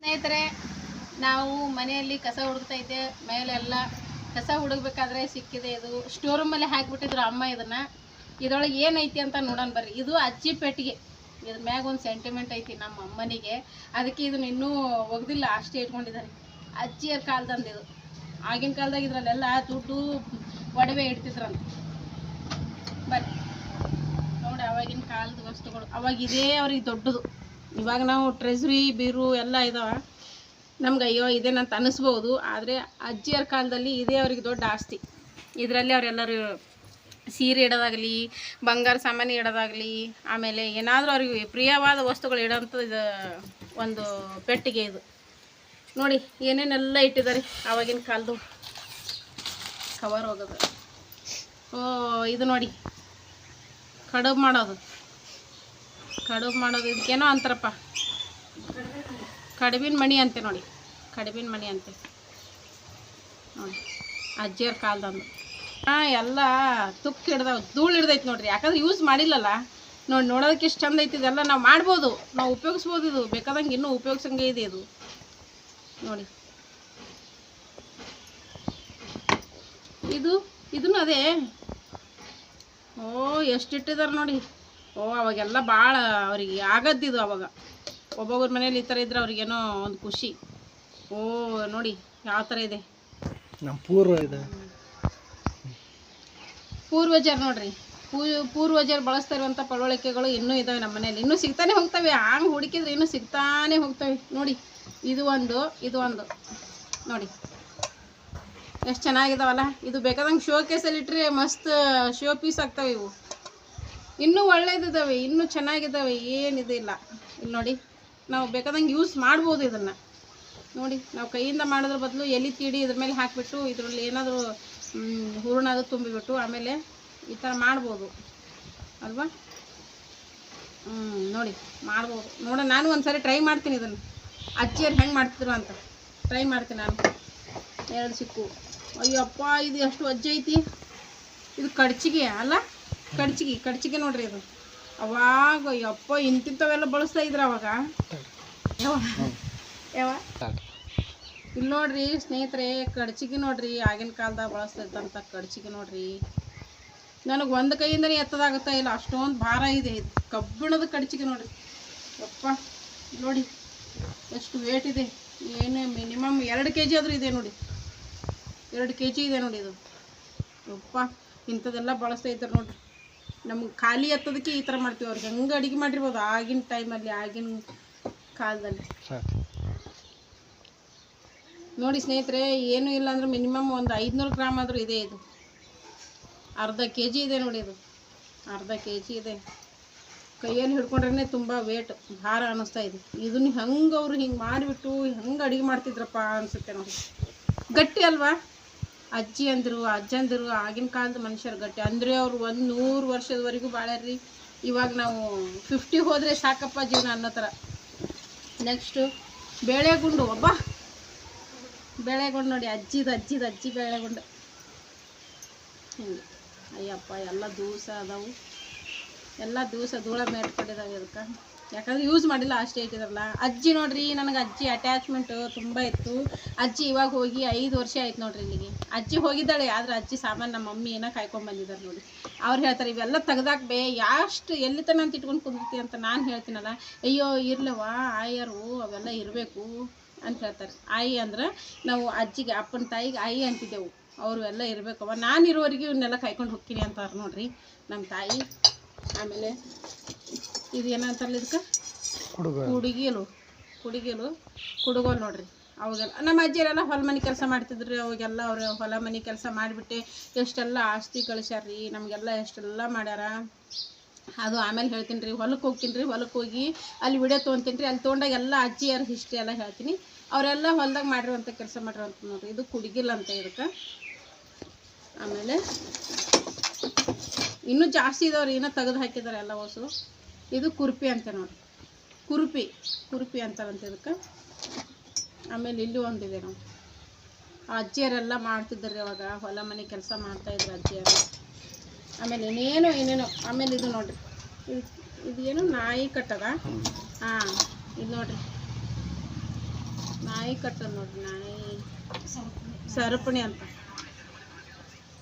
ಸ್ನೇಹಿತರೆ, ನಾವು ಮನೆಯಲ್ಲಿ ಕಸ ಹುಡುಕ್ತೈತೆ ಮೇಲೆಲ್ಲ ಕಸ ಹುಡುಕ್ಬೇಕಾದ್ರೆ ಸಿಕ್ಕಿದೆ ಇದು. ಸ್ಟೋರ್ ರೂಮಲ್ಲಿ ಹಾಕಿಬಿಟ್ಟಿದ್ರು ಅಮ್ಮ ಇದನ್ನ. ಇದರೊಳಗೆ ಏನೈತಿ ಅಂತ ನೋಡೋಣ ಬರ್ರಿ. ಇದು ಅಜ್ಜಿ ಪೆಟ್ಟಿಗೆ. ಇದ್ರ ಮ್ಯಾಗ ಒಂದು ಸೆಂಟಿಮೆಂಟ್ ಐತಿ ನಮ್ಮ ಅಮ್ಮನಿಗೆ. ಅದಕ್ಕೆ ಇದನ್ನ ಇನ್ನೂ ಒಗ್ದಿಲ್ಲ, ಅಷ್ಟೇ ಇಟ್ಕೊಂಡಿದ್ದಾರೆ. ಅಜ್ಜಿಯರ ಕಾಲದಂದು ಇದು. ಆಗಿನ ಕಾಲದಾಗ ಇದ್ರಲ್ಲೆಲ್ಲ ದುಡ್ಡು ಒಡವೆ ಇಡ್ತಿದ್ರಂತ. ಬರ್ರಿ. ನೋಡಿ, ಅವಾಗಿನ ಕಾಲದ ವಸ್ತುಗಳು. ಅವಾಗ ಇದೇ ಅವ್ರಿಗೆ ದೊಡ್ಡದು. ಇವಾಗ ನಾವು ಟ್ರೆಜರಿ ಬೀರು ಎಲ್ಲ ಇದಾವೆ. ನಮ್ಗೆ ಅಯ್ಯೋ ಇದೇನಂತ ಅನ್ನಿಸ್ಬೋದು. ಆದರೆ ಅಜ್ಜಿಯರ ಕಾಲದಲ್ಲಿ ಇದೇ ಅವ್ರಿಗೆ ದೊಡ್ಡ ಆಸ್ತಿ. ಇದರಲ್ಲಿ ಅವರೆಲ್ಲರೂ ಸೀರೆ ಇಡೋದಾಗಲಿ, ಬಂಗಾರ ಸಾಮಾನು ಇಡೋದಾಗಲಿ, ಆಮೇಲೆ ಏನಾದರೂ ಅವ್ರಿಗೆ ಪ್ರಿಯವಾದ ವಸ್ತುಗಳು ಇಡೋಂಥದ್ದು ಇದು ಒಂದು ಪೆಟ್ಟಿಗೆ ಇದು. ನೋಡಿ, ಏನೇನೆಲ್ಲ ಇಟ್ಟಿದ್ದಾರೆ ಆವಾಗಿನ ಕಾಲದ್ದು. ಕವರ್ ಹೋಗೋದು. ಓ, ಇದು ನೋಡಿ. ಕಡುಬು ಮಾಡೋದು. ಕಡುಬು ಮಾಡೋದು ಇದಕ್ಕೇನೋ ಅಂತಾರಪ್ಪ. ಕಡುಬಿನ ಮಣಿ ಅಂತೆ ನೋಡಿ. ಕಡುಬಿನ ಮಣಿ ಅಂತೆ. ನೋಡಿ ಅಜ್ಜಿಯರ ಕಾಲ್ದಂದು. ಹಾಂ ಎಲ್ಲ ತುಕ್ಕ ಹಿಡ್ದಾವ, ಧೂಳು ಹಿಡ್ದೈತೆ ನೋಡ್ರಿ. ಯಾಕಂದ್ರೆ ಯೂಸ್ ಮಾಡಿಲ್ಲಲ್ಲ. ನೋಡಿ ನೋಡೋದಕ್ಕೆ ಎಷ್ಟು ಚಂದ ಐತಿ ಇದೆಲ್ಲ ನಾವು ಮಾಡ್ಬೋದು. ನಾವು ಉಪಯೋಗಿಸ್ಬೋದು ಇದು. ಬೇಕಾದಂಗೆ ಇನ್ನೂ ಉಪಯೋಗಿಸಂಗೆ ಇದೆ ಇದು. ನೋಡಿ. ಇದು, ಇದನ್ನು ಅದೇ. ಓ ಎಷ್ಟಿಟ್ಟಿದ್ದಾರೆ ನೋಡಿ. ಓ ಅವಾಗೆಲ್ಲ ಭಾಳ ಅವ್ರಿಗೆ ಆಗದ್ದಿದು ಅವಾಗ. ಒಬ್ಬೊಬ್ಬರ ಮನೇಲಿ ಈ ಥರ ಇದ್ರೆ ಅವ್ರಿಗೇನೋ ಒಂದು ಖುಷಿ. ಓ ನೋಡಿ ಯಾವ ಥರ ಇದೆ. ನಮ್ಮ ಪೂರ್ವ ಇದೆ. ಪೂರ್ವಜರು ನೋಡ್ರಿ. ಪೂ ಪೂರ್ವಜರು ಬಳಸ್ತಾ ಇರುವಂಥ ಪಳವಳಿಕೆಗಳು ಇನ್ನೂ ಇದ್ದಾವೆ ನಮ್ಮ ಮನೇಲಿ ಇನ್ನೂ ಸಿಗ್ತಾನೆ ಹೋಗ್ತವೆ. ಹಂಗೆ ಹುಡುಕಿದ್ರೆ ಇನ್ನೂ ಸಿಗ್ತಾನೆ ಹೋಗ್ತವೆ. ನೋಡಿ ಇದು ಒಂದು ಇದು ಒಂದು. ನೋಡಿ. ಎಷ್ಟು ಚೆನ್ನಾಗಿದಾವಲ್ಲ. ಇದು ಬೇಕಾದಂಗೆ ಶೋ ಕೇಸಲ್ಲಿ ಇಟ್ಟರೆ ಮಸ್ತ್ ಶೋ ಪೀಸ್ ಆಗ್ತವೆ ಇವು. ಇನ್ನೂ ಒಳ್ಳೇದಿದ್ದಾವೆ ಇನ್ನೂ ಚೆನ್ನಾಗಿದ್ದಾವೆ ಏನಿದಿಲ್ಲ ಇಲ್ಲಿ ನೋಡಿ, ನಾವು ಬೇಕಾದಂಗೆ ಯೂಸ್ ಮಾಡ್ಬೋದು ಇದನ್ನು. ನೋಡಿ, ನಾವು ಕೈಯಿಂದ ಮಾಡೋದ್ರ ಬದಲು ಎಲೆ ತೀಡಿ ಇದ್ರ ಮೇಲೆ ಹಾಕಿಬಿಟ್ಟು ಇದರಲ್ಲಿ ಏನಾದರೂ ಅದು ತುಂಬಿಬಿಟ್ಟು ಆಮೇಲೆ ಈ ಥರ ಮಾಡ್ಬೋದು. ಅಲ್ವಾ? ಹ್ಞೂ ನೋಡಿ, ಮಾಡ್ಬೋದು. ನೋಡ ನಾನು ಒಂದ್ಸರಿ ಟ್ರೈ ಮಾಡ್ತೀನಿ ಇದನ್ನು. ಅಜ್ಜಿಯರು ಹೆಂಗೆ ಮಾಡ್ತಿದ್ರು ಅಂತ. ಟ್ರೈ ಮಾಡ್ತೀನಿ ನಾನು. ಎರಡು ಸಿಕ್ಕು. ಅಯ್ಯಪ್ಪ, ಇದು ಎಷ್ಟು ಅಜ್ಜಿ ಐತಿ ಇದು ಕಡ್ಚಿಗೆ ಅಲ್ಲ? ಕಡ್ಚಿಗೆ ಕಡ್ಚಿಗೆ ನೋಡ್ರಿ ಅದು. ಅವಾಗ ಯಪ್ಪ, ಇಂತಿಂಥವೆಲ್ಲ ಬಳಸ್ತಾ ಇದ್ರ ಅವಾಗ. ಯಾವ ಇಲ್ಲಿ ನೋಡ್ರಿ ಸ್ನೇಹಿತರೆ, ಕಡ್ಚಿಗೆ ನೋಡ್ರಿ, ಆಗಿನ ಕಾಲದಾಗ ಬಳಸ್ತಿದ್ದಂತ ಕಡ್ಚಿಗೆ ನೋಡ್ರಿ. ನನಗೆ ಒಂದು ಕೈಯಿಂದನೇ ಎತ್ತದಾಗುತ್ತಾ ಇಲ್ಲ, ಅಷ್ಟೊಂದು ಭಾರ ಇದೆ. ಇದು ಕಬ್ಬಿಣದ ಕಡ್ಚಿಗೆ ನೋಡ್ರಿ. ಯಪ್ಪ, ನೋಡಿ, ಎಷ್ಟು ವೇಟ್ ಇದೆ. ಏನು ಮಿನಿಮಮ್ ಎರಡು ಕೆ ಜಿ ಆದರೂ ಇದೆ ನೋಡಿ. ಎರಡು ಕೆ ಜಿ ಇದೆ ನೋಡಿ ಇದು. ಯಪ್ಪ ಇಂಥದ್ದೆಲ್ಲ ಬಳಸ್ತಾ ಇದ್ದಾರೆ ನೋಡ್ರಿ. ನಮ್ಗೆ ಖಾಲಿ ಎತ್ತೋದಕ್ಕೆ ಈ ಥರ ಮಾಡ್ತೀವಿ ಅವ್ರಿಗೆ. ಹೆಂಗೆ ಅಡುಗೆ ಮಾಡಿರ್ಬೋದು. ಆಗಿನ ಟೈಮಲ್ಲಿ ಆಗಿನ ಕಾಲದಲ್ಲಿ. ನೋಡಿ ಸ್ನೇಹಿತರೆ ಏನೂ ಇಲ್ಲ ಅಂದ್ರೆ ಮಿನಿಮಮ್ ಒಂದು ಐದುನೂರು ಗ್ರಾಮ್ ಆದರೂ ಇದೆ ಇದು. ಅರ್ಧ ಕೆ ಜಿ ಇದೆ ನೋಡಿ ಇದು. ಅರ್ಧ ಕೆ ಜಿ ಇದೆ. ಕೈಯಲ್ಲಿ ಹಿಡ್ಕೊಂಡ್ರೆ ತುಂಬ ವೇಟ್ ಭಾರ ಅನ್ನಿಸ್ತಾ ಇದೆ. ಇದನ್ನ ಹೆಂಗೆ ಅವರು ಹಿಂಗೆ ಮಾಡಿಬಿಟ್ಟು ಹೆಂಗೆ ಅಡುಗೆ ಮಾಡ್ತಿದ್ರಪ್ಪ ಅನಿಸುತ್ತೆ ನೋಡಿ ಗಟ್ಟಿ ಅಲ್ವಾ? ಅಜ್ಜಿ ಅಂದರು ಅಜ್ಜಂದರು ಆಗಿನ ಕಾಲದ ಮನುಷ್ಯರು ಗಟ್ಟಿ. ಅಂದರೆ ಅವ್ರು ಒಂದು ನೂರು ವರ್ಷದವರೆಗೂ ಬಾಳ್ಯಾರ್ರಿ. ಇವಾಗ ನಾವು ಫಿಫ್ಟಿ ಹೋದರೆ ಸಾಕಪ್ಪ ಜೀವನ ಅನ್ನೋ ಥರ. ನೆಕ್ಸ್ಟು ಬೇಳೆಗುಂಡು. ಒಬ್ಬ. ಬೇಳೆಗುಂಡು ನೋಡಿ, ಅಜ್ಜಿದು, ಅಜ್ಜಿದ ಅಜ್ಜಿ ಬೇಳೆಗುಂಡು. ಹಿಂಗೆ. ಅಯ್ಯಪ್ಪ, ಎಲ್ಲ ದೂಸ ಅದಾವು. ಎಲ್ಲ ದಿವಸ ಧೂಳ ಮೇಟ್ಕೊಂಡಿದ್ದಾವೆ ಅದಕ್ಕೆ. ಯಾಕಂದ್ರೆ ಯೂಸ್ ಮಾಡಿಲ್ಲ ಅಷ್ಟೇ ಇಟ್ಟಿದ್ರಲ್ಲ ಅಜ್ಜಿ ನೋಡ್ರಿ, ನನಗೆ ಅಜ್ಜಿ ಅಟ್ಯಾಚ್ಮೆಂಟ್ ತುಂಬ ಇತ್ತು. ಅಜ್ಜಿ ಇವಾಗ ಹೋಗಿ ಐದು ವರ್ಷ ಆಯ್ತು ನೋಡ್ರಿ ಇಲ್ಲಿಗೆ. ಅಜ್ಜಿ ಹೋಗಿದ್ದಾಳೆ, ಆದ್ರೆ ಅಜ್ಜಿ ಸಾಮಾನು ನಮ್ಮ ಮಮ್ಮಿ ಏನೋ ನೋಡಿ. ಅವ್ರು ಹೇಳ್ತಾರೆ, ಇವೆಲ್ಲ ತೆಗ್ದಾಕ್ ಬೇ, ಯಾಷ್ಟು ಎಲ್ಲಿ ತನ ಅಂತ ಇಟ್ಕೊಂಡು ಕುಂದಿರ್ತಿ ಅಂತ ನಾನು ಹೇಳ್ತೀನಲ್ಲ. ಅಯ್ಯೋ ಇರ್ಲವ ಆಯರು, ಅವೆಲ್ಲ ಇರಬೇಕು, ಅಂತ ಹೇಳ್ತಾರೆ. ಆಯಿ ಅಂದ್ರೆ, ನಾವು ಅಜ್ಜಿಗೆ, ಅಪ್ಪನ ತಾಯಿಗೆ ಆಯಿ ಅಂತಿದ್ದೆವು. ಅವರು ಎಲ್ಲ ಇರಬೇಕವ ನಾನು ಇರೋವರೆಗೆ ಇವನ್ನೆಲ್ಲ ಕಾಯ್ಕೊಂಡು ಹೋಗ್ತೀನಿ ಅಂತಾರೆ ನೋಡ್ರಿ ನಮ್ಮ ತಾಯಿ. ಆಮೇಲೆ ಇದು ಏನಂತಾರಲ್ಲ ಇದಕ್ಕೆ? ಕುಡುಗಿಲು. ಕುಡಿಗೀಲು. ಕುಡಿಗೀಲು. ನೋಡ್ರಿ. ಅವಾಗೆಲ್ಲ ನಮ್ಮ ಅಜ್ಜಿಯರೆಲ್ಲ ಹೊಲ ಮನೆ ಕೆಲಸ ಮಾಡ್ತಿದ್ರು ಅವಾಗೆಲ್ಲ ಅವ್ರು ಹೊಲ ಮನೆ ಕೆಲಸ ಮಾಡಿಬಿಟ್ಟು. ಎಷ್ಟೆಲ್ಲ ಆಸ್ತಿ ಕಳಿಸ್ಯಾರ್ರಿ ನಮಗೆಲ್ಲ ಎಷ್ಟೆಲ್ಲ ಮಾಡ್ಯಾರ. ಅದು ಆಮೇಲೆ ಹೇಳ್ತೀನಿ ರೀ. ಹೊಲಕ್ಕೆ ಹೋಗ್ತೀನಿ ರೀ. ಹೊಲಕ್ಕೆ ಹೋಗಿ ಅಲ್ಲಿ ವಿಡಿಯೋ ತೊಗೊತೀನಿ ರೀ. ಅಲ್ಲಿ ತೊಗೊಂಡಾಗ ಎಲ್ಲ ಅಜ್ಜಿಯರ ಹಿಸ್ಟ್ರಿ ಎಲ್ಲ ಹೇಳ್ತೀನಿ. ಅವರೆಲ್ಲ ಹೊಲ್ದಾಗ ಮಾಡಿರುವಂಥ ಕೆಲಸ ಮಾಡಿರುವಂಥ ನೋಡ್ರಿ. ಇದು ಕುಡುಗಿಲ್ಲ ಅಂತ ಇದಕ್ಕೆ. ಆಮೇಲೆ ಇನ್ನೂ ಜಾಸ್ತಿ ಇದಾವ್ರಿ. ಇನ್ನೂ ತೆಗೆದು ಹಾಕಿದ್ದಾರೆ ಎಲ್ಲ ಹೊಸು. ಇದು ಕುರ್ಪಿ ಅಂತ ನೋಡಿ. ಕುರುಪಿ ಕುರುಪಿ ಅಂತಾರಂತ ಇದಕ್ಕೆ. ಆಮೇಲೆ ಇಲ್ಲಿ ಒಂದಿದೆ ನಾವು ಆ ಅಜ್ಜಿಯರೆಲ್ಲ ಮಾಡ್ತಿದ್ದಾರೆ ಅವಾಗ ಹೊಲ ಮನೆ ಕೆಲಸ ಮಾಡ್ತಾಯಿದ್ರು ಅಜ್ಜಿಯರು. ಆಮೇಲೆ ಇನ್ನೇನು ಏನೇನೋ ಆಮೇಲೆ ಇದು ನೋಡ್ರಿ. ಇದು- ಇದು- ಇದು ಏನು? ನಾಯಿ ಕಟ್ಟದ? ಹಾಂ ಇದು ನೋಡ್ರಿ. ನಾಯಿ ಕಟ್ಟ ನೋಡ್ರಿ ನಾಯಿ. ಸರಪಣಿ ಅಂತ.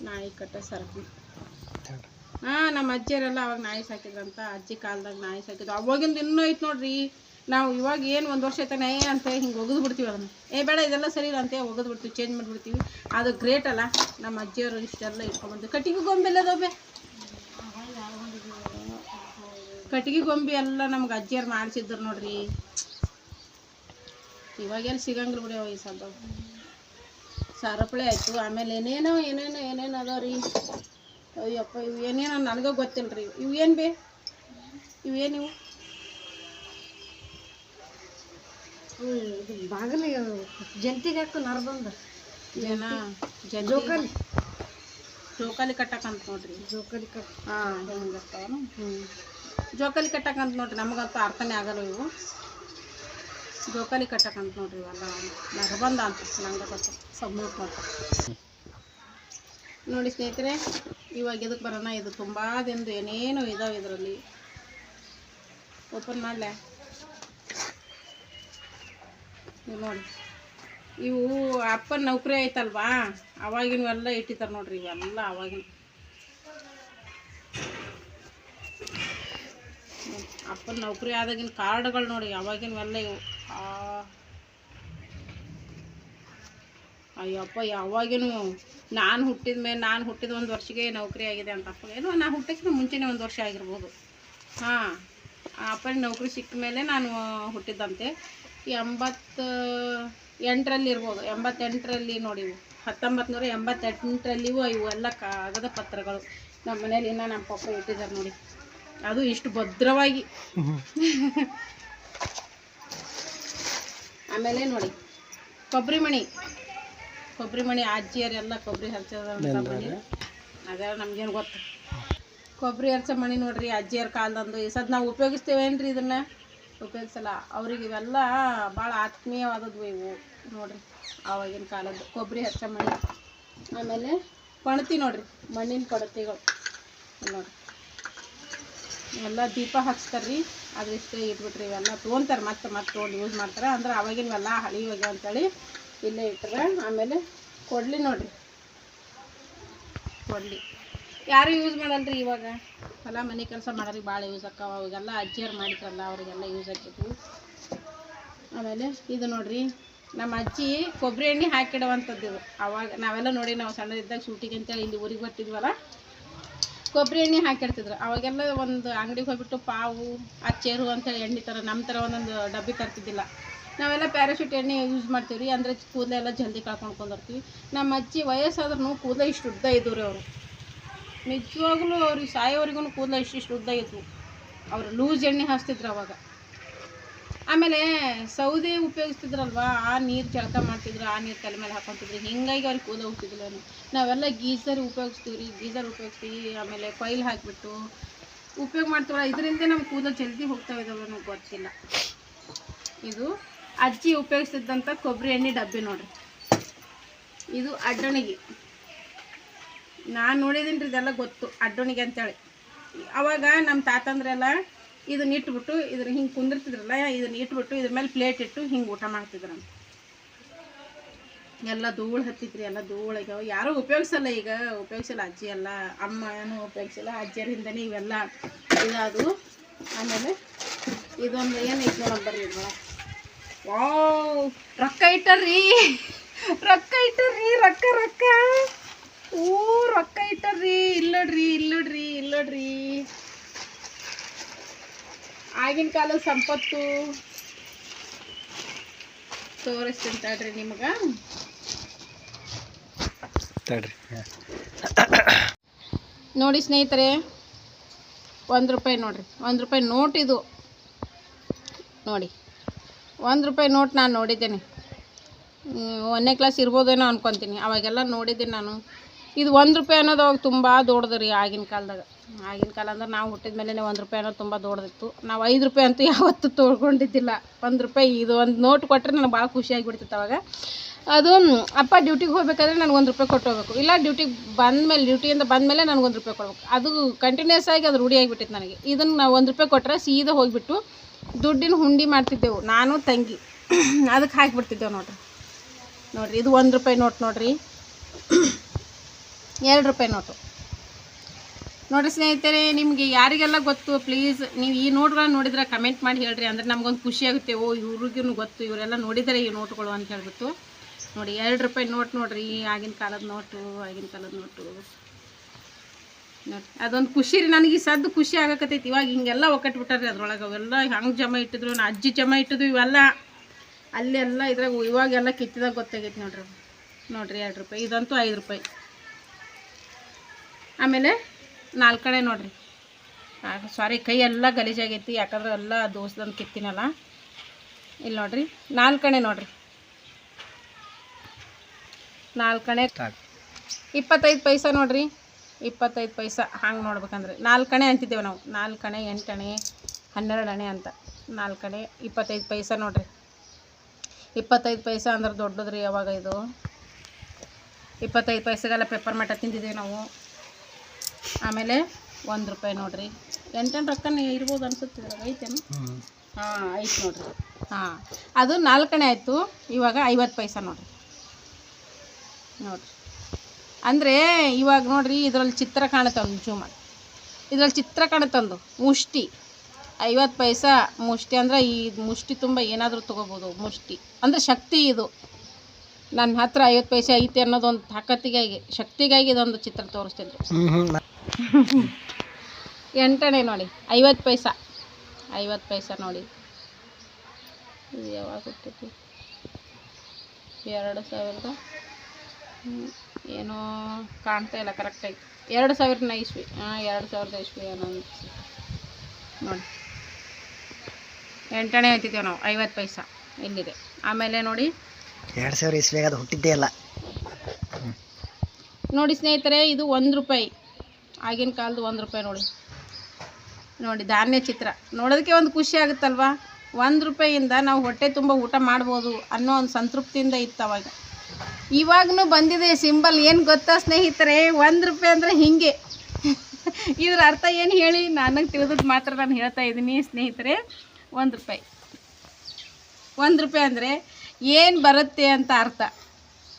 ನಾಯಿ ಕಟ್ಟ ಸರಪಣಿ. ಹಾಂ, ನಮ್ಮ ಅಜ್ಜಿಯರೆಲ್ಲ ಅವಾಗ ನಾಯಿ ಸಾಕಿದ್ರಂತ. ಅಜ್ಜಿ ಕಾಲದಾಗ ನಾಯಿ ಸಾಕಿದ್ರು ಅವಾಗಿಂದ ಇನ್ನೂ ಐತೆ ನೋಡ್ರಿ. ನಾವು ಇವಾಗ ಏನು ಒಂದು ವರ್ಷ ಆಯ್ತಾನೆ ಅಂತ ಹಿಂಗೆ ಒಗೆದು ಬಿಡ್ತೀವಿ ಅದನ್ನು. ಏ, ಬೇಡ, ಇದೆಲ್ಲ ಸರಿ ಇಲ್ಲ ಅಂತ ಒಗೆದು ಬಿಡ್ತೀವಿ ಚೇಂಜ್ ಮಾಡಿಬಿಡ್ತೀವಿ. ಅದು ಗ್ರೇಟ್ ಅಲ್ಲ. ನಮ್ಮ ಅಜ್ಜಿಯವರು ಇಷ್ಟೆಲ್ಲ ಇಟ್ಕೊಂಡ್ಬಂದು. ಕಟ್ಟಿಗೆ ಗೊಂಬೆಲ್ಲದೊಬ್ಬೆ ಕಟ್ಟಿಗೆ ಗೊಂಬೆ ಎಲ್ಲ ನಮ್ಗೆ ಅಜ್ಜಿಯರು ಮಾಡಿಸಿದ್ರು ನೋಡ್ರಿ. ಇವಾಗೆಲ್ಲ ಸಿಗಂಗಿಲ್ಲ ಬಿಡಿ ಈ ಸದ್ದ ಸರಪಳಿ ಆಯಿತು. ಆಮೇಲೆ ಏನೇನೋ ಏನೇನೋ, ಏನೇನು ಅದಾವ ರೀ ಅಯ್ಯಪ್ಪ ಇವು ಏನೇನೋ ನನಗೆ ಗೊತ್ತಿಲ್ಲ ರೀ ಇವು ಏನು ಬೇ ಇವೇನಿವು ಬಾಗಿಲಿಗೆ ಜಂತಿಗೆ ಹಾಕು ನರ್ಬಂದ ಏನ ಜೋಕಾಲಿ ಜೋಕಾಲಿ ಕಟ್ಟಕಂತ ನೋಡ್ರಿ ಜೋಕಲಿ ಕಟ್ ಹಾಂ ಹಿಂಗೆ ಹ್ಞೂ ಜೋಕಾಲಿ ಕಟ್ಟಕಂತ ನೋಡ್ರಿ ನಮಗಂತೂ ಅರ್ಥನೇ ಆಗಲ್ಲ ಇವು ಜೋಕಾಲಿ ಕಟ್ಟಕಂತ ನೋಡ್ರಿ ಇವೆಲ್ಲ ನರಬಂದ ಅಂತ ನಂಗೆ ಗೊತ್ತು ಸಬ್ಮಿಟ್ ಮಾಡ್ತಾರೆ ನೋಡಿ ಸ್ನೇಹಿತರೆ, ಇವಾಗ ಇದಕ್ಕೆ ಬರೋಣ? ಇದು ತುಂಬ ದಿನದ ಏನೇನು ಇದಾವೆ ಇದರಲ್ಲಿ. ಓಪನ್ ಮಾಡಲೆ? ನೋಡಿ. ಇವು ಅಪ್ಪನ ನೌಕರಿ ಆಯ್ತಲ್ವಾ? ಅವಾಗಿನವೆಲ್ಲ ಇಟ್ಟಿದ್ದಾರೆ ನೋಡ್ರಿ, ಇವೆಲ್ಲ ಅವಾಗಿನ. ಅಪ್ಪನ ನೌಕರಿ ಆದಾಗಿನ ಕಾರ್ಡ್ಗಳು ನೋಡಿ ಅವಾಗಿನವೆಲ್ಲ ಇವು. ಅಯ್ಯಪ್ಪ, ಯಾವಾಗಿನೂ ನಾನು ಹುಟ್ಟಿದ ಮೇಲೆ ನಾನು ಹುಟ್ಟಿದ ಒಂದು ವರ್ಷಕ್ಕೆ ನೌಕರಿ ಆಗಿದೆ ಅಂತ ಅಪ್ಪ ಏನೋ ನಾನು ಹುಟ್ಟಕ್ಕಿಂತ ಮುಂಚೆನೇ ಒಂದು ವರ್ಷ ಆಗಿರ್ಬೋದು. ಹಾಂ ಅಪ್ಪನಿಗೆ ನೌಕರಿ ಸಿಕ್ಕ ಮೇಲೆ ನಾನು ಹುಟ್ಟಿದ್ದಂತೆ ಎಂಬತ್ತು ಎಂಟರಲ್ಲಿ ಇರ್ಬೋದು. ಎಂಬತ್ತೆಂಟರಲ್ಲಿ ನೋಡಿ ಇವು. ಹತ್ತೊಂಬತ್ತು ನೂರ ಎಂಬತ್ತೆಂಟರಲ್ಲಿವು ಇವೆಲ್ಲ ಕಾಗದ ಪತ್ರಗಳು. ನಮ್ಮ ಮನೇಲಿ ಇನ್ನೂ ನಮ್ಮ ಪಪ್ಪ ಇಟ್ಟಿದ್ದಾರೆ ನೋಡಿ. ಅದು ಇಷ್ಟು ಭದ್ರವಾಗಿ. ಆಮೇಲೆ ನೋಡಿ. ಕೊಬ್ಬರಿ ಮಣಿ ಕೊಬ್ಬರಿ ಮಣಿ ಅಜ್ಜಿಯರೆಲ್ಲ ಕೊಬ್ಬರಿ ಹರ್ಚೋದಂತ ಮಣಿ ನಮ್ಗೇನು ಗೊತ್ತು? ಕೊಬ್ಬರಿ ಹರ್ಚೋ ಮಣಿ ನೋಡ್ರಿ ಅಜ್ಜಿಯರ ಕಾಲದಂದು. ಈ ಸದ್ ನಾವು ಉಪಯೋಗಿಸ್ತೇವೇನ್ರಿ ಇದನ್ನ? ಉಪಯೋಗಿಸಲ್ಲ. ಅವ್ರಿಗೆ ಇವೆಲ್ಲ ಭಾಳ ಆತ್ಮೀಯವಾದದ್ವು ಇವು. ನೋಡ್ರಿ ಆವಾಗಿನ ಕಾಲದ್ದು ಕೊಬ್ಬರಿ ಹಚ್ಚ ಮಣಿ. ಆಮೇಲೆ ಪಣತಿ ನೋಡ್ರಿ ಮಣ್ಣಿನ ಪಣತಿಗಳು. ನೋಡ್ರಿ. ಎಲ್ಲ ದೀಪ ಹಚ್ತಾರ್ರಿ. ಅದಿಷ್ಟೇ ಇಟ್ಬಿಟ್ರಿ ಇವೆಲ್ಲ ತೊಗೊಂತಾರೆ ಮತ್ತೆ ಮತ್ತೆ ತೊಗೊಂಡು ಯೂಸ್ ಮಾಡ್ತಾರೆ. ಅಂದ್ರೆ ಅವಾಗಿನವೆಲ್ಲ ಹಳಿ ಹೋಗ್ಯಾವ ಅಂತೇಳಿ ಇಲ್ಲೇ ಇಟ್ರೆ ಆಮೇಲೆ ಕೊಡ್ಲಿ ನೋಡ್ರಿ. ಕೊಡ್ಲಿ. ಯಾರು ಯೂಸ್ ಮಾಡಲ್ರಿ ಇವಾಗ? ಹೊಲ ಮನೆ ಕೆಲಸ ಮಾಡೋರಿಗೆ ಭಾಳ ಯೂಸ್ ಆಕ್ಕಾವ ಅವಾಗೆಲ್ಲ ಅಜ್ಜಿಯರು ಮಾಡಿದ್ರಲ್ಲ, ಅವರಿಗೆಲ್ಲ ಯೂಸ್ ಆಕೈತಿ. ಆಮೇಲೆ ಇದು ನೋಡ್ರಿ, ನಮ್ಮ ಅಜ್ಜಿ ಕೊಬ್ಬರಿ ಎಣ್ಣೆ ಹಾಕಿಡುವಂಥದ್ದು ಇದು. ಅವಾಗ ನಾವೆಲ್ಲ ನೋಡಿ, ನಾವು ಸಣ್ಣದಿದ್ದಾಗ ಶೂಟಿಗೆ ಅಂತೇಳಿ ಇಲ್ಲಿ ಊರಿಗೆ ಬರ್ತಿದ್ವಲ್ಲ ಕೊಬ್ಬರಿ ಎಣ್ಣೆ ಹಾಕಿಡ್ತಿದ್ರು. ಅವಾಗೆಲ್ಲ ಒಂದು ಅಂಗಡಿಗೆ ಹೋಗ್ಬಿಟ್ಟು ಪಾವು ಅಚ್ಚೇರು ಅಂತೇಳಿ ಎಣ್ಣೆ ಥರ ನಮ್ಮ ಥರ ಒಂದೊಂದು ಡಬ್ಬಿ ತರ್ತಿದ್ದಿಲ್ಲ. ನಾವೆಲ್ಲ ಪ್ಯಾರಾಶೂಟ್ ಎಣ್ಣೆ ಯೂಸ್ ಮಾಡ್ತೀವಿ ರೀ ಅಂದರೆ ಕೂದಲೆಲ್ಲ ಜಲ್ದಿ ಕಳ್ಕೊಂಡ್ಕೊಂಡಿರ್ತೀವಿ ನಮ್ಮ ಅಜ್ಜಿ ವಯಸ್ಸಾದ್ರೂ ಕೂದಲ ಇಷ್ಟು ಉದ್ದ ಇದ್ದು ರೀ ಅವರು. ನಿಜವಾಗ್ಲೂ ಅವ್ರಿಗೆ ಸಾಯೋವರೆಗೂ ಕೂದಲ ಇಷ್ಟು ಉದ್ದ ಇದ್ವು. ಅವರು ಲೂಸ್ ಎಣ್ಣೆ ಹಾಸ್ತಿದ್ರು ಅವಾಗ. ಆಮೇಲೆ ಸೌದೆ ಉಪಯೋಗಿಸ್ತಿದ್ರಲ್ವ, ಆ ನೀರು ಜಳಕ ಮಾಡ್ತಿದ್ರು, ಆ ನೀರು ತಲೆ ಮೇಲೆ ಹಾಕೊತಿದ್ರು. ಹಿಂಗಾಗಿ ಅವ್ರಿಗೆ ಕೂದಲು ಹೋಗ್ತಿದ್ದಿಲ್ಲ ನಾವೆಲ್ಲ ಗೀಸರ್ ಉಪಯೋಗಿಸ್ತೀವಿ ರೀ ಗೀಸರ್ ಉಪಯೋಗಿಸ್ತೀವಿ, ಆಮೇಲೆ ಕೊಯ್ಲು ಹಾಕಿಬಿಟ್ಟು ಉಪಯೋಗ ಮಾಡ್ತೀವಲ್ಲ, ಇದರಿಂದ ನಮ್ಮ ಕೂದಲು ಜಲ್ದಿ ಹೋಗ್ತಾ ಇದ್ದಾವೆ ನಮ್ಗೆ ಗೊತ್ತಿಲ್ಲ. ಇದು ಅಜ್ಜಿ ಉಪಯೋಗಿಸ್ತಿದ್ದಂಥ ಕೊಬ್ಬರಿ ಎಣ್ಣೆ ಡಬ್ಬಿ ನೋಡ್ರಿ. ಇದು ಅಡ್ಡಣಿಗೆ. ನಾನು ನೋಡಿದ್ದೀನಿ ರೀ ಇದೆಲ್ಲ ಗೊತ್ತು, ಅಡ್ಡಣಿಗೆ ಅಂತೇಳಿ. ಅವಾಗ ನಮ್ಮ ತಾತಂದ್ರೆಲ್ಲ ಇದನ್ನ ಇಟ್ಬಿಟ್ಟು ಇದ್ರ ಹಿಂಗೆ ಕುಂದಿರ್ತಿದ್ರಲ್ಲ, ಇದನ್ನ ಇಟ್ಬಿಟ್ಟು ಇದ್ರ ಮೇಲೆ ಪ್ಲೇಟ್ ಇಟ್ಟು ಹಿಂಗೆ ಊಟ ಮಾಡ್ತಿದ್ರಂತ. ಎಲ್ಲ ಧೂಳು ಹತ್ತಿದ್ರಿ ಎಲ್ಲ ಧೂಳು ಆಗ್ಯಾವ. ಯಾರೂ ಉಪಯೋಗಿಸಲ್ಲ ಈಗ, ಉಪಯೋಗಿಸಲ್ಲ ಅಜ್ಜಿ ಎಲ್ಲ. ಅಮ್ಮ ಏನು ಉಪಯೋಗಿಸಲ್ಲ, ಅಜ್ಜಿಯರ ಇವೆಲ್ಲ ಇದಾದವು ಆಮೇಲೆ ಇದೊಂದು ಏನು ನೋಡೋಣ ಬರ್ರಿ ಇದ್ರೊಳಗೆ ವಾವ್ ರೊಕ್ಕ ಇಟ್ಟರ್ರಿ. ರೊಕ್ಕ ಇಟ್ಟರ್ರಿ ರೊಕ್ಕ ರೊಕ್ಕ. ಓ ರೊಕ್ಕ ಇಟ್ಟರ್ರಿ. ಇಲ್ಲೋಡ್ರಿ ಇಲ್ಲೋಡ್ರಿ ಇಲ್ಲೋಡ್ರಿ. ಆಗಿನ ಕಾಲದ ಸಂಪತ್ತು. ತೋರಿಸ್ತೀನಿ ತಡ್ರಿ ನಿಮ್ಗೆ. ತಡ್ರಿ. ನೋಡಿ ಸ್ನೇಹಿತರೆ ಒಂದು ರೂಪಾಯಿ ನೋಡ್ರಿ. ಒಂದು ರೂಪಾಯಿ ನೋಟ್ ಇದು. ನೋಡಿ. ಒಂದು ರೂಪಾಯಿ ನೋಟ್ ನಾನು ನೋಡಿದ್ದೇನೆ. ಒಂದನೇ ಕ್ಲಾಸ್ ಇರ್ಬೋದೇನೋ ಅನ್ಕೊತೀನಿ. ಅವಾಗೆಲ್ಲ ನೋಡಿದ್ದೀನಿ ನಾನು. ಇದು ಒಂದು ರೂಪಾಯಿ ಅನ್ನೋದು ಅವಾಗ ತುಂಬ ದೊಡ್ಡದು ರೀ ಆಗಿನ ಕಾಲದಾಗ. ಆಗಿನ ಕಾಲ ಅಂದ್ರೆ ನಾವು ಹುಟ್ಟಿದ ಮೇಲೆ ಒಂದು ರೂಪಾಯಿ ಅನ್ನೋದು ತುಂಬ ದೊಡ್ಡದಿತ್ತು. ನಾವು ಐದು ರೂಪಾಯಿ ಅಂತೂ ಯಾವತ್ತೂ ತೊಳ್ಕೊಂಡಿದ್ದಿಲ್ಲ. ಒಂದು ರೂಪಾಯಿ ಇದು ಒಂದು ನೋಟ್ ಕೊಟ್ಟರೆ ನನಗೆ ಭಾಳ ಖುಷಿಯಾಗಿಬಿಡ್ತಿತ್ತು ಅವಾಗ. ಅದು ಅಪ್ಪ ಡ್ಯೂಟಿಗೆ ಹೋಗ್ಬೇಕಾದ್ರೆ ನನಗೆ ಒಂದು ರೂಪಾಯಿ ಕೊಟ್ಟು ಹೋಗ್ಬೇಕು. ಇಲ್ಲ ಡ್ಯೂಟಿಗೆ ಬಂದಮೇಲೆ ಡ್ಯೂಟಿಯಿಂದ ಬಂದಮೇಲೆ ನನಗೆ ಒಂದು ರೂಪಾಯಿ ಕೊಡ್ಬೇಕು. ಅದು ಕಂಟಿನ್ಯೂಸ್ ಆಗಿ ಅದು ರೂಢಿ ಆಗಿಬಿಟ್ಟಿತ್ತು ನನಗೆ. ಇದನ್ನು ನಾವು ಒಂದು ರೂಪಾಯಿ ಕೊಟ್ಟರೆ ಸೀದಾ ಹೋಗಿಬಿಟ್ಟು ದುಡ್ಡಿನ ಹುಂಡಿ ಮಾಡ್ತಿದ್ದೆವು. ನಾನು, ತಂಗಿ. ಅದಕ್ಕೆ ಹಾಕಿಬಿಡ್ತಿದ್ದೆವು ನೋಡ್ರಿ. ನೋಡ್ರಿ, ಇದು ಒಂದು ರೂಪಾಯಿ ನೋಟ್ ನೋಡ್ರಿ. ಎರಡು ರೂಪಾಯಿ ನೋಟು. ನೋಡ್ರಿ ಸ್ನೇಹಿತರೆ, ನಿಮಗೆ ಯಾರಿಗೆಲ್ಲ ಗೊತ್ತು ಪ್ಲೀಸ್ ನೀವು ಈ ನೋಟ್ಗಳನ್ನ ನೋಡಿದ್ರೆ ಕಮೆಂಟ್ ಮಾಡಿ ಹೇಳ್ರಿ. ಅಂದ್ರೆ ನಮಗೊಂದು ಖುಷಿ ಆಗುತ್ತೆ. ಓ ಇವ್ರಿಗೂ ಗೊತ್ತು. ಇವರೆಲ್ಲ ನೋಡಿದರೆ ಈ ನೋಟ್ಗಳು ಅಂತ ಹೇಳ್ಬಿಟ್ಟು. ನೋಡಿ, ಎರಡು ರೂಪಾಯಿ ನೋಟ್ ನೋಡ್ರಿ. ಆಗಿನ ಕಾಲದ ನೋಟು, ಆಗಿನ ಕಾಲದ ನೋಟು. ನೋಡ್ರಿ ಅದೊಂದು ಖುಷಿ ರೀ. ನನಗೆ ಈ ಸದ್ದು ಖುಷಿ ಆಗಕತ್ತೈತಿ. ಇವಾಗ ಹಿಂಗೆಲ್ಲ ಒಕ್ಕಟ್ಟು ರೀ ಅದ್ರೊಳಗೆ. ಅವೆಲ್ಲ ಹೆಂಗೆ ಜಮ ಇಟ್ಟಿದ್ರು ನಾ ಅಜ್ಜಿ ಜಮ ಇಟ್ಟಿದ್ವು ಇವೆಲ್ಲ. ಅಲ್ಲೆಲ್ಲ ಇದ್ರಾಗ ಇವಾಗೆಲ್ಲ ಕಿತ್ತಿದಾಗ ಗೊತ್ತಾಗೈತಿ ನೋಡ್ರಿ. ನೋಡ್ರಿ ಎರಡು ರೂಪಾಯಿ. ಇದಂತೂ ಐದು ರೂಪಾಯಿ. ಆಮೇಲೆ ನಾಲ್ಕು ಕಡೆ ನೋಡ್ರಿ. ಸಾರಿ ಕೈ ಎಲ್ಲ ಗಲೀಜಾಗೈತಿ. ಯಾಕಂದ್ರೆ ಎಲ್ಲ ದೋಸ್ದಂದು ಕಿತ್ತಿನಲ್ಲ. ಇಲ್ಲಿ ನೋಡ್ರಿ ನಾಲ್ಕಣೆ ನೋಡ್ರಿ. ನಾಲ್ಕು ಕಣೆ ಇಪ್ಪತ್ತೈದು ಪೈಸಾ ನೋಡ್ರಿ. ಇಪ್ಪತ್ತೈದು ಪೈಸಾ ಹಂಗೆ ನೋಡ್ಬೇಕಂದ್ರೆ ನಾಲ್ಕಣೆ ಅಂತಿದ್ದೇವೆ ನಾವು. ನಾಲ್ಕಣೆ ಎಂಟಣೆ ಹನ್ನೆರಡು ಅಣೆ ಅಂತ. ನಾಲ್ಕಣೆ ಇಪ್ಪತ್ತೈದು ಪೈಸೆ ನೋಡ್ರಿ. ಇಪ್ಪತ್ತೈದು ಪೈಸಾ ಅಂದ್ರೆ ರೀ ಯಾವಾಗ ಇದು? ಇಪ್ಪತ್ತೈದು ಪೈಸೆಗೆಲ್ಲ ಪೇಪರ್ ಮಟ ತಿಂದಿದ್ದೀವಿ ನಾವು. ಆಮೇಲೆ ಒಂದು ರೂಪಾಯಿ ನೋಡ್ರಿ. ಎಂಟೆಂಟು ರೊಕ್ಕ ಇರ್ಬೋದು ಅನ್ಸುತ್ತೆ ಐತೇನು? ಹಾಂ, ಐತೆ ನೋಡ್ರಿ. ಹಾಂ, ಅದು ನಾಲ್ಕನೇ ಆಯಿತು. ಇವಾಗ ಐವತ್ತು ಪೈಸಾ ನೋಡ್ರಿ. ನೋಡ್ರಿ. ಅಂದರೆ ಇವಾಗ ನೋಡಿರಿ ಇದರಲ್ಲಿ ಚಿತ್ರ ಕಾಣುತ್ತಂದು ಜೂಮ ಇದರಲ್ಲಿ ಚಿತ್ರ ಕಾಣುತ್ತಂದು ಮುಷ್ಟಿ. ಐವತ್ತು ಪೈಸಾ ಮುಷ್ಟಿ ಅಂದ್ರೆ ಈ ಮುಷ್ಟಿ ತುಂಬ ಏನಾದರೂ ತೊಗೋಬೋದು ಮುಷ್ಟಿ. ಅಂದರೆ ಶಕ್ತಿ ಇದು. ನನ್ನ ಹತ್ರ ಐವತ್ತು ಪೈಸೆ ಐತೆ ಅನ್ನೋದೊಂದು ತಾಕತ್ತಿಗಾಗಿ ಶಕ್ತಿಗಾಗಿ ಇದೊಂದು ಚಿತ್ರ ತೋರಿಸ್ತಿದ್ರು ಎಂಟನೇ ನೋಡಿ ಐವತ್ತು ಪೈಸಾ. ಐವತ್ತು ಪೈಸ ನೋಡಿ. ಇದು ಯಾವಾಗ ಎರಡು ಸಾವಿರದ ಏನೋ ಕಾಣ್ತಾ ಇಲ್ಲ ಕರೆಕ್ಟಾಗಿ ಎರಡು ಸಾವಿರದ ಇಸ್ವಿ. ಹಾಂ ಎರಡು ಸಾವಿರದ ಇಸ್ವಿ ಏನೋ ನೋಡಿ. ಎಂಟನೇ ಹೋಯ್ತಿದ್ದೇವೆ ನಾವು ಐವತ್ತು ಪೈಸಾ ಇಲ್ಲಿದೆ. ಆಮೇಲೆ ನೋಡಿ. ಎರಡು ಸಾವಿರ ಇಸ್ವಿಯಾಗ ಅದು ಹುಟ್ಟಿದ್ದೇ ಇಲ್ಲ. ನೋಡಿ ಸ್ನೇಹಿತರೆ ಇದು ಒಂದು ರೂಪಾಯಿ. ಆಗಿನ ಕಾಲದ ಒಂದು ರೂಪಾಯಿ ನೋಡಿ. ನೋಡಿ ಧಾನ್ಯ ಚಿತ್ರ. ನೋಡೋದಕ್ಕೆ ಒಂದು ಖುಷಿ ಆಗುತ್ತಲ್ವಾ? ಒಂದು ರೂಪಾಯಿಯಿಂದ ನಾವು ಹೊಟ್ಟೆ ತುಂಬ ಊಟ ಮಾಡ್ಬೋದು ಅನ್ನೋ ಒಂದು ಸಂತೃಪ್ತಿಯಿಂದ ಇತ್ತು ಅವಾಗ. ಇವಾಗೂ ಬಂದಿದೆ ಸಿಂಬಲ್. ಏನು ಗೊತ್ತಾ ಸ್ನೇಹಿತರೆ? ಒಂದು ರೂಪಾಯಿ ಅಂದರೆ ಹಿಂಗೆ. ಇದ್ರ ಅರ್ಥ ಏನು ಹೇಳಿ? ನನಗೆ ತಿಳಿದದ್ದು ಮಾತ್ರ ನಾನು ಹೇಳ್ತಾ ಇದ್ದೀನಿ ಸ್ನೇಹಿತರೆ. ಒಂದು ರೂಪಾಯಿ. ಒಂದು ರೂಪಾಯಿ ಅಂದರೆ ಏನು ಬರುತ್ತೆ ಅಂತ ಅರ್ಥ.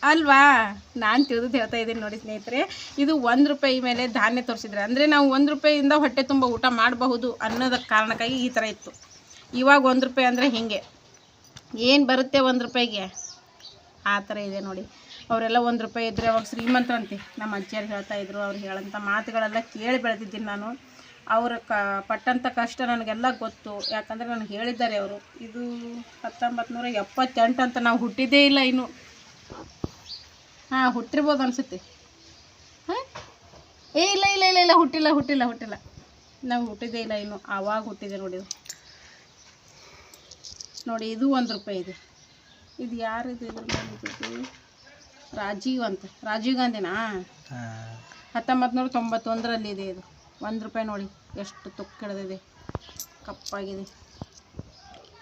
ಅಲ್ವಾ? ನಾನು ತಿಳಿದು ಹೇಳ್ತಾ ಇದ್ದೀನಿ ನೋಡಿ ಸ್ನೇಹಿತರೆ. ಇದು ಒಂದು ರೂಪಾಯಿ ಮೇಲೆ ಧಾನ್ಯ ತೋರಿಸಿದ್ರೆ. ಅಂದರೆ ನಾವು ಒಂದು ರೂಪಾಯಿಯಿಂದ ಹೊಟ್ಟೆ ತುಂಬ ಊಟ ಮಾಡಬಹುದು ಅನ್ನೋದಕ್ಕೆ ಕಾರಣಕ್ಕಾಗಿ ಈ ಥರ ಇತ್ತು. ಇವಾಗ ಒಂದು ರೂಪಾಯಿ ಅಂದರೆ ಹೀಗೆ. ಏನು ಬರುತ್ತೆ ಒಂದು ರೂಪಾಯಿಗೆ? ಆ ಥರ ಇದೆ ನೋಡಿ. ಅವರೆಲ್ಲ ಒಂದು ರೂಪಾಯಿ ಇದ್ದರೆ ಅವಾಗ ಶ್ರೀಮಂತರಂತೆ ನಮ್ಮ ಅಜ್ಜಿಯರು ಹೇಳ್ತಾ ಇದ್ದರು ಅವ್ರು ಹೇಳೋಂಥ ಮಾತುಗಳೆಲ್ಲ ಕೇಳಿ ಬೆಳೆದಿದ್ದೀನಿ ನಾನು. ಅವರ ಕ ಪಟ್ಟಂಥ ಕಷ್ಟ ನನಗೆಲ್ಲ ಗೊತ್ತು. ಯಾಕಂದರೆ ನನಗೆ ಹೇಳಿದ್ದಾರೆ ಅವರು. ಇದು ಹತ್ತೊಂಬತ್ತು ನೂರ ಎಪ್ಪತ್ತೆಂಟು ಅಂತ ನಾವು ಹುಟ್ಟಿದ್ದೇ ಇಲ್ಲ ಇನ್ನು. ಹಾಂ, ಹುಟ್ಟಿರ್ಬೋದು ಅನಿಸುತ್ತೆ. ಹಾಂ? ಏ, ಇಲ್ಲ ಇಲ್ಲ ಇಲ್ಲ ಇಲ್ಲ, ಹುಟ್ಟಿಲ್ಲ ಹುಟ್ಟಿಲ್ಲ ಹುಟ್ಟಿಲ್ಲ. ನಾವು ಹುಟ್ಟಿದ್ದೇ ಇಲ್ಲ ಇನ್ನು. ಆವಾಗ ಹುಟ್ಟಿದೆ ನೋಡಿ. ನೋಡಿ, ಇದು ಒಂದು ರೂಪಾಯಿ ಇದೆ. ಇದು ಯಾರಿದು ಇದ್ರ? ರಾಜೀವ್ ಅಂತ. ರಾಜೀವ್ ಗಾಂಧಿನಾ? ಹತ್ತೊಂಬತ್ತು ನೂರ ತೊಂಬತ್ತೊಂದರಲ್ಲಿ ಇದೆ ಇದು. ಒಂದು ರೂಪಾಯಿ ನೋಡಿ. ಎಷ್ಟು ತುಕ್ಕಿಡ್ದಿದೆ. ಕಪ್ಪಾಗಿದೆ.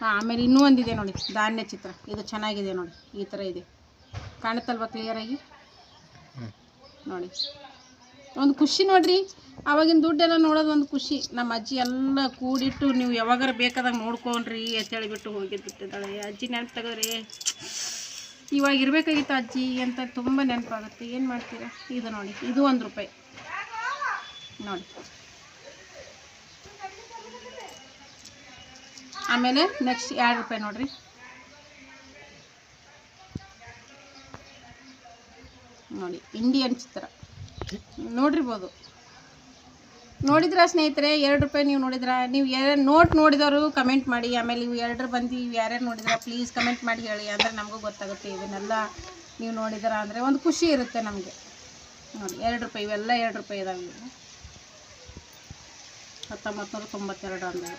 ಹಾಂ ಆಮೇಲೆ ಇನ್ನೂ ಒಂದಿದೆ ನೋಡಿ. ಧಾನ್ಯ ಚಿತ್ರ. ಇದು ಚೆನ್ನಾಗಿದೆ ನೋಡಿ. ಈ ಥರ ಇದೆ. ಕಾಣುತ್ತಲ್ವ ಕ್ಲಿಯರಾಗಿ. ನೋಡಿ. ಒಂದು ಖುಷಿ ನೋಡ್ರಿ. ಆವಾಗಿನ ದುಡ್ಡೆಲ್ಲ ನೋಡೋದು ಒಂದು ಖುಷಿ. ನಮ್ಮ ಅಜ್ಜಿ ಎಲ್ಲ ಕೂಡಿಟ್ಟು ನೀವು ಯಾವಾಗಾರ ಬೇಕಾದಾಗ ನೋಡ್ಕೊಂಡ್ರಿ ಅಂತ ಹೇಳಿಬಿಟ್ಟು ಹೋಗಿ ಬಿಟ್ಟಿದ್ದಾಳೆ. ಅಜ್ಜಿ ನೆನಪು ತೆಗೆದ್ರಿ ಇವಾಗ ಇರಬೇಕಾಗಿತ್ತು ಅಜ್ಜಿ ಅಂತ ತುಂಬ ನೆನಪಾಗುತ್ತೆ. ಏನು ಮಾಡ್ತೀರಾ? ಇದು ನೋಡಿ, ಇದು ಒಂದು ರೂಪಾಯಿ. ನೋಡಿ. ಆಮೇಲೆ ನೆಕ್ಸ್ಟ್ ಎರಡು ರೂಪಾಯಿ ನೋಡಿರಿ. ನೋಡಿ ಇಂಡಿಯನ್ ಚಿತ್ರ. ನೋಡಿರ್ಬೋದು. ನೋಡಿದ್ರಾ ಸ್ನೇಹಿತರೆ? ಎರಡು ರೂಪಾಯಿ ನೀವು ನೋಡಿದ್ರಾ? ನೀವು ಎರಡು ನೋಟ್ ನೋಡಿದವರು ಕಮೆಂಟ್ ಮಾಡಿ, ಆಮೇಲೆ ಇವು ಎರಡರ ಬಂದು ಇವು ಯಾರ್ಯಾರು ನೋಡಿದ್ರ ಪ್ಲೀಸ್ ಕಮೆಂಟ್ ಮಾಡಿ ಹೇಳಿ ಅಂದರೆ ನಮಗೂ ಗೊತ್ತಾಗುತ್ತೆ ಇದನ್ನೆಲ್ಲ ನೀವು ನೋಡಿದ್ರ ಅಂದರೆ ಒಂದು ಖುಷಿ ಇರುತ್ತೆ ನಮಗೆ. ನೋಡಿ, ಎರಡು ರೂಪಾಯಿ, ಇವೆಲ್ಲ ಎರಡು ರೂಪಾಯಿ ಇದಾವೆ ಇವು ಹತ್ತೊಂಬತ್ತು ತೊಂಬತ್ತೆರಡು ಅಂದರೆ.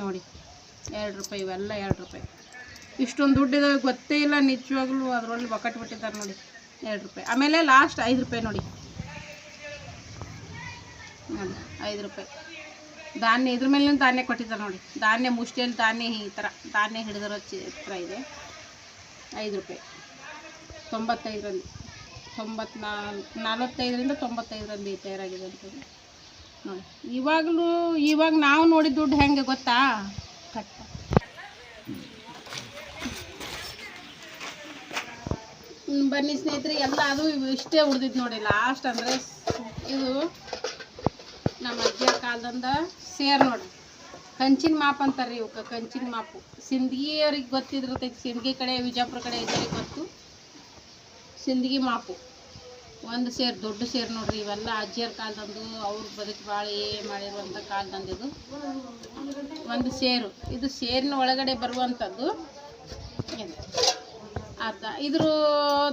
ನೋಡಿ, ಎರಡು ರೂಪಾಯಿ, ಇವೆಲ್ಲ ಎರಡು ರೂಪಾಯಿ. ಇಷ್ಟೊಂದು ದುಡ್ಡಿದಾವೆ ಗೊತ್ತೇ ಇಲ್ಲ ನಿಜವಾಗ್ಲೂ, ಅದರಲ್ಲಿ ಬಕಟ್ ಬಿಟ್ಟಿದ್ದಾರೆ ನೋಡಿ. ಎರಡು ರೂಪಾಯಿ. ಆಮೇಲೆ ಲಾಸ್ಟ್ ಐದು ರೂಪಾಯಿ ನೋಡಿ. ಐದು ರೂಪಾಯಿ. ಧಾನ್ಯ, ಇದ್ರ ಮೇಲೆ ಧಾನ್ಯ ಕೊಟ್ಟಿದ್ದಾರೆ ನೋಡಿ. ಧಾನ್ಯ ಮುಷ್ಟಿಯಲ್ಲಿ ಧಾನ್ಯ ಈ ಥರ, ಧಾನ್ಯ ಹಿಡಿದಿರೋ ಚಿತ್ರ ಇದೆ. ಐದು ರೂಪಾಯಿ. ತೊಂಬತ್ತೈದರಲ್ಲಿ ತೊಂಬತ್ನಾಲ್ಕು ನಲವತ್ತೈದರಿಂದ ತೊಂಬತ್ತೈದರಲ್ಲಿ ತಯಾರಾಗಿದೆ ಅಂತಂದು ನೋಡಿ, ಇವಾಗಲೂ ಇವಾಗ ನಾವು ನೋಡಿದ ದುಡ್ಡು ಹೆಂಗೆ ಗೊತ್ತಾ? ಕಟ್ಟ ಬನ್ನಿ ಸ್ನೇಹಿತರೆ, ಎಲ್ಲ ಅದು ಇಷ್ಟೇ ಉಳ್ದಿದ್ದು ನೋಡಿ ಲಾಸ್ಟ್ ಅಂದರೆ ಇದು ನಮ್ಮ ಅಜ್ಜಿಯ ಕಾಲದಿಂದ ಸೇರ್ ನೋಡಿ. ಕಂಚಿನ ಮಾಪ್ ಅಂತಾರೆ ಇವಕ್ಕೆ ಕಂಚಿನ ಮಾಪು. ಸಿಂದಗಿಯವ್ರಿಗೆ ಗೊತ್ತಿದಿರ್ತೈತಿ ಸಿಂದಗಿ ಕಡೆ, ವಿಜಾಪುರ ಕಡೆ ಇದ್ದವ್ರಿಗೆ ಗೊತ್ತು. ಸಿಂದಗಿ ಮಾಪು. ಒಂದು ಸೇರು, ದೊಡ್ಡ ಸೇರು ನೋಡ್ರಿ ಇವೆಲ್ಲ ಅಜ್ಜಿಯರ ಕಾಲದಂದು, ಅವ್ರ ಬದುಕು ಬಾಳಿ ಮಾಡಿರುವಂಥ ಕಾಲದಂದು ಇದು. ಒಂದು ಸೇರು. ಇದು ಸೇರಿನ ಒಳಗಡೆ ಬರುವಂಥದ್ದು ಅದ ಇದ್ರ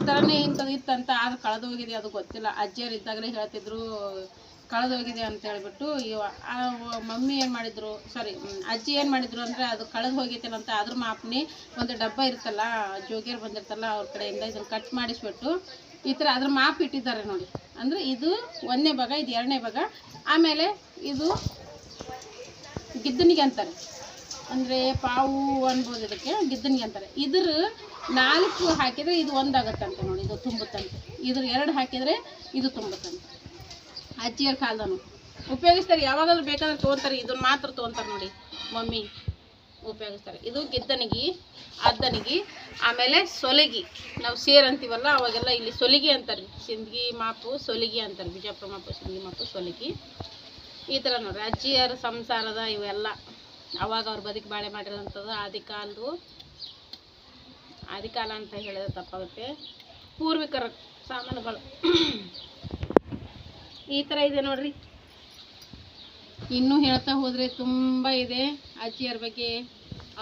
ಥರನೇ ಇಂಥದ್ದು ಇತ್ತಂತ ಆದ್ರೆ ಕಳೆದು ಹೋಗಿದೆ, ಅದು ಗೊತ್ತಿಲ್ಲ. ಅಜ್ಜಿಯರು ಇದ್ದಾಗಲೇ ಹೇಳ್ತಿದ್ರು, ಕಳೆದು ಹೋಗಿದೆ ಅಂತ ಹೇಳ್ಬಿಟ್ಟು, ಇವ ಮಮ್ಮಿ ಏನು ಮಾಡಿದ್ರು ಸಾರಿ ಅಜ್ಜಿ ಏನು ಮಾಡಿದ್ರು ಅಂದರೆ ಅದು ಕಳೆದು ಹೋಗೈತಲ್ಲ ಅಂತ ಅದ್ರ ಮಾಪ್ನಿ, ಒಂದು ಡಬ್ಬ ಇರುತ್ತಲ್ಲ ಜೋಗಿಯರು ಬಂದಿರ್ತಲ್ಲ ಅವ್ರ ಕಡೆಯಿಂದ ಇದನ್ನು ಕಟ್ ಮಾಡಿಸ್ಬಿಟ್ಟು, ಈ ಥರ ಅದ್ರ ಮಾಪ್ ಇಟ್ಟಿದ್ದಾರೆ ನೋಡಿ. ಅಂದರೆ ಇದು ಒಂದನೇ ಭಾಗ, ಇದು ಎರಡನೇ ಭಾಗ. ಆಮೇಲೆ ಇದು ಗಿದ್ದನಿಗೆ ಅಂತಾರೆ. ಅಂದರೆ ಪಾವು ಅನ್ಬೋದು ಇದಕ್ಕೆ, ಗಿದ್ದನಿಗೆ ಅಂತಾರೆ. ಇದ್ರ ನಾಲ್ಕು ಹಾಕಿದರೆ ಇದು ಒಂದಾಗತ್ತಂತೆ ನೋಡಿ, ಇದು ತುಂಬುತ್ತಂತೆ. ಇದ್ರ ಎರಡು ಹಾಕಿದರೆ ಇದು ತುಂಬುತ್ತಂತೆ. ಅಜ್ಜಿಯರ ಕಾಲದನು. ಉಪಯೋಗಿಸ್ತಾರೆ, ಯಾವಾಗಾದ್ರೂ ಬೇಕಾದ್ರೆ ತೊಗೊತಾರೆ ಇದನ್ನ ಮಾತ್ರ ತೊಗೊತಾರೆ ನೋಡಿ. ಮಮ್ಮಿ, ಉಪಯೋಗಿಸ್ತಾರೆ. ಇದು ಗಿದ್ದನಿಗೆ, ಅದ್ದನಿಗಿ, ಆಮೇಲೆ ಸೊಲಗಿ. ನಾವು ಸೇರ್ ಅಂತೀವಲ್ಲ, ಅವಾಗೆಲ್ಲ ಇಲ್ಲಿ ಸೊಲಿಗೆ ಅಂತಾರೆ. ಸಿಂದಗಿ ಮಾಪು, ಸೊಲಿಗೆ ಅಂತಾರೆ. ಬಿಜಾಪುರ ಮಾಪು, ಸಿಂದಗಿ ಮಾಪು, ಸೊಲಿಗಿ. ಈ ಥರ ನೋಡ್ರಿ. ಅಜ್ಜಿಯರ ಸಂಸಾರದ ಇವೆಲ್ಲ. ಅವಾಗ ಅವ್ರು ಬದುಕು ಬಾಳೆ ಮಾಡಿರೋಂಥದ್ದು, ಆದಿಕಾಲದು ಆದಿಕಾಲ ಅಂತ ಹೇಳಿದ್ರೆ ತಪ್ಪಾಗುತ್ತೆ. ಪೂರ್ವಿಕರ ಸಾಮಾನುಗಳು. ಈ ಥರ ಇದೆ ನೋಡ್ರಿ. ಇನ್ನೂ ಹೇಳ್ತಾ ಹೋದರೆ ತುಂಬ ಇದೆ. ಅಜ್ಜಿಯರ ಬಗ್ಗೆ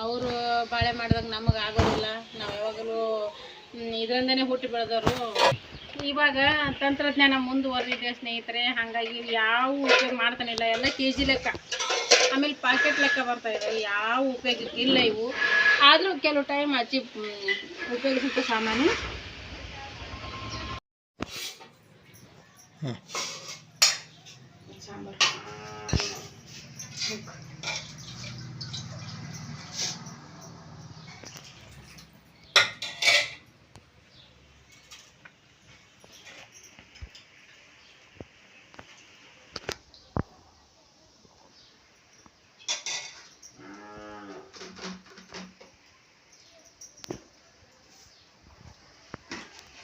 ಅವರು ಬಾಳೆ ಮಾಡಿದಾಗ ನಮಗೆ ಆಗೋದಿಲ್ಲ. ನಾವು ಯಾವಾಗಲೂ ಇದರಿಂದನೇ ಹುಟ್ಟಿ ಬೆಳೆದವರು. ಇವಾಗ ತಂತ್ರಜ್ಞಾನ ಮುಂದುವರೆದಿದೆ ಸ್ನೇಹಿತರೆ. ಹಾಗಾಗಿ ಯಾವ ಉಪಯೋಗ ಮಾಡ್ತಾನಿಲ್ಲ ಎಲ್ಲ ಕೆ ಜಿ ಲೆಕ್ಕ. ಆಮೇಲೆ ಪಾಕೆಟ್ ಲೆಕ್ಕ ಬರ್ತಾ ಯಾವ ಉಪಯೋಗಕ್ಕೆ ಇಲ್ಲ ಇವು. ಆದರೂ ಕೆಲವು ಟೈಮ್ ಅಜ್ಜಿ ಮ್, ಉಪಯೋಗಿಸುತ್ತೆ ಸಾಮಾನು. ಹ್ಞೂ ಸಾಂಬಾರು.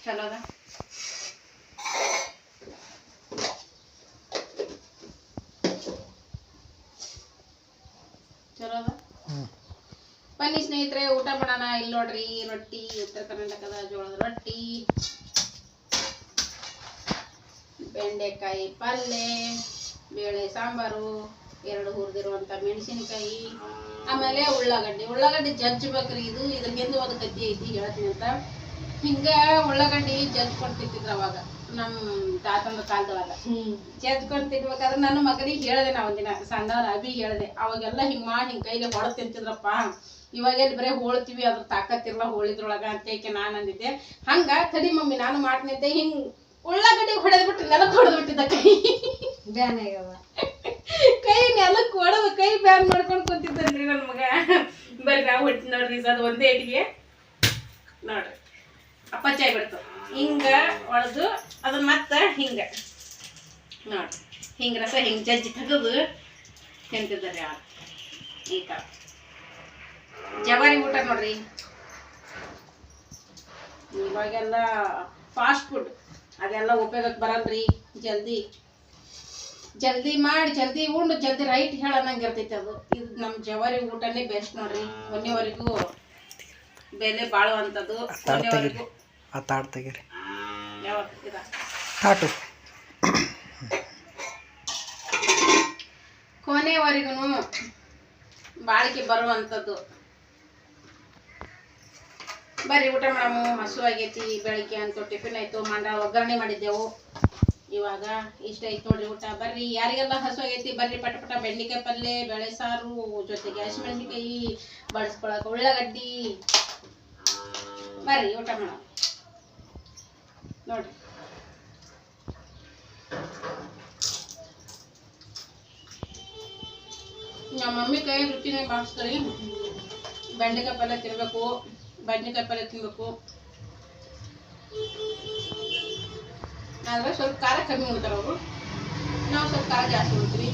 ಚಲೋ ಅದ. ಚಲೋ ಅದ? ಬನ್ನಿ ಸ್ನೇಹಿತರೆ ಊಟ ಮಾಡೋಣ. ಇಲ್ಲಿ ನೋಡ್ರಿ ರೊಟ್ಟಿ ಉತ್ತರ ಕರ್ನಾಟಕದ ಜೋಳದ ರೊಟ್ಟಿ ಬೆಂಡೆಕಾಯಿ ಪಲ್ಯ ಬೇಳೆ ಸಾಂಬಾರು ಎರಡು ಹುರಿದಿರುವಂಥ ಮೆಣಸಿನಕಾಯಿ ಆಮೇಲೆ ಉಳ್ಳಾಗಡ್ಡಿ. ಉಳ್ಳಾಗಡ್ಡಿ ಜಜ್ಜಬೇಕ್ರಿ ಇದು. ಇದ್ರ ಹಿಂದೆ ಒಂದು ಕದ್ದಿ ಐತಿ ಹೇಳ್ತೀನಿ ಅಂತ. ಹಿಂಗ ಉಳ್ಳಾಗಡ್ಡಿ ಜಜ್ಕೊಂಡು ತಿಂತಿದ್ರು ಅವಾಗ ನಮ್ಮ ತಾತಂದ ಕಾಲದೊಳಗ. ಜಜ್ಕೊಂಡು ತಿನ್ಬೇಕಾದ್ರೆ ನನ್ನ ಮಗನಿಗೆ ಹೇಳಿದೆ ನಾ ಒಂದಿನ ಸಣ್ಣವ್ರ ಅಭಿ ಹೇಳ್ದೆ ಅವಾಗೆಲ್ಲ ಹಿಂಗ್ ಮಾಡಿ ಹಿಂಗ್ ಕೈಲಿ ಹೊಡೆದ್ ತಿಂತಿದ್ರಪ್ಪ ಇವಾಗ ಎಲ್ಲಿ ಬರೀ ಹೋಳ್ತೀವಿ ಅದ್ರ ತಾಕತ್ತಿರಲ್ಲ ಹೋಳಿದ್ರೊಳಗ ಅಂತ ಏಕೆ ನಾನು ಅಂದಿದ್ದೆ. ಹಂಗ ತಡಿ ಮಮ್ಮಿ ನಾನು ಮಾಡ್ತಿದ್ದೆ ಹಿಂಗ್ ಉಳ್ಳಾಗಡ್ಡಿ ಹೊಡೆದ್ಬಿಟ್ಟು ನೆಲಕ್ಕೆ ಹೊಡೆದ್ಬಿಟ್ಟಿದ್ದ ಕೈ. ಬ್ಯಾನ್ ಆಗ್ಯಾವ. ಕೈ ನೆಲಕ್ಕೆ ಹೊಡೆದು ಕೈ ಬ್ಯಾನ್ ಮಾಡ್ಕೊಂಡು ಕುಂತಿದ್ದನ್ರಿ ನನ್ನ ಮಗ. ಬರ್ರಿ ನಾವು ಹೊಡ್ತಿ ನೋಡ್ರಿ ಅದು ಒಂದೇ ಅಡಿಗೆ. ನೋಡ್ರಿ. ಅಪ್ಪಚ್ಚಾಯಿ ಆಗ್ಬಿಡ್ತು ಹಿಂಗ ಒಳದು ಅದನ್ನ ಮತ್ತೆ ಹಿಂಗ. ನೋಡ್ರಿ ಹಿಂಗ ರಸ ಹಿಂಗ ಜಜ್ಜಿ ತೆಗೆದು ತಿಂತಿದ್ದಾರೆ ಈಗ. ಈ ಜವಾರಿ ಊಟ ನೋಡ್ರಿ. ಇವಾಗೆಲ್ಲ ಫಾಸ್ಟ್ ಫುಡ್ ಅದೆಲ್ಲ ಉಪಯೋಗಕ್ಕೆ ಬರಲ್ರಿ ಜಲ್ದಿ. ಜಲ್ದಿ ಮಾಡಿ ಜಲ್ದಿ ಉಂಡು ಜಲ್ದಿ ರೈಟ್ ಹೇಳೋಣಂಗೆ ಇರ್ತೈತೆ ಅದು. ಇದು ನಮ್ಮ ಜವಾರಿ ಊಟನೇ ಬೆಸ್ಟ್ ನೋಡ್ರಿ. ಮೊನ್ನೆವರೆಗೂ ಬೆಲೆ ಬಾಳುವಂಥದ್ದು ಮೊನ್ನೆವರೆಗೂ ಆ ತಾಟ್ ತೆಗೀರಿ. ತಾಟು. ಕೊನೆವರೆಗೂ ಬಾಳಿಕೆ ಬರುವಂಥದ್ದು. ಬರ್ರಿ ಊಟ ಮಾಡಮು ಹಸು ಆಗೈತಿ ಬೆಳಿಗ್ಗೆ ಅಂತ ಟಿಫಿನ್ ಆಯ್ತು ಮಂಡ ಒಗ್ಗರಣೆ ಮಾಡಿದ್ದೆವು. ಇವಾಗ ಇಷ್ಟ ಐತೆ ನೋಡ್ರಿ ಊಟ. ಬರ್ರಿ ಯಾರಿಗೆಲ್ಲ ಹಸು ಆಗೈತಿ ಬರ್ರಿ ಪಟ ಪಟ ಬೆಂಡೆಕಾಯಿ ಪಲ್ಯ ಬೇಳೆ ಸಾರು ಜೊತೆಗೆ ಹಸಿಮೆಣಸಿನ್ಕಾಯಿ ಬಳಸ್ಕೊಳಕ್ಕೆ ಉಳ್ಳಾಗಡ್ಡಿ. ಬರ್ರಿ ಊಟ ಮಾಡಮ್ ನೋಡ್ರಿ ನಮ್ಮ ಮಮ್ಮಿ ಕೈ ರುಚಿನೇ ಬಾರಿಸ್ತಾರೆ ಬೆಂಡೆಕಾಯಿ ಪಲ್ಯ ತಿನ್ನಬೇಕು ಬದನೆಕಾಯಿ ಪಲ್ಯ ತಿನ್ಬೇಕು. ಆದ್ರೆ ಸ್ವಲ್ಪ ಖಾರ ಕಮ್ಮಿ ಉಳ್ತಾರೆ ಅವರು. ನಾವು ಸ್ವಲ್ಪ ಖಾರ ಜಾಸ್ತಿ ಉಳ್ತೀವಿ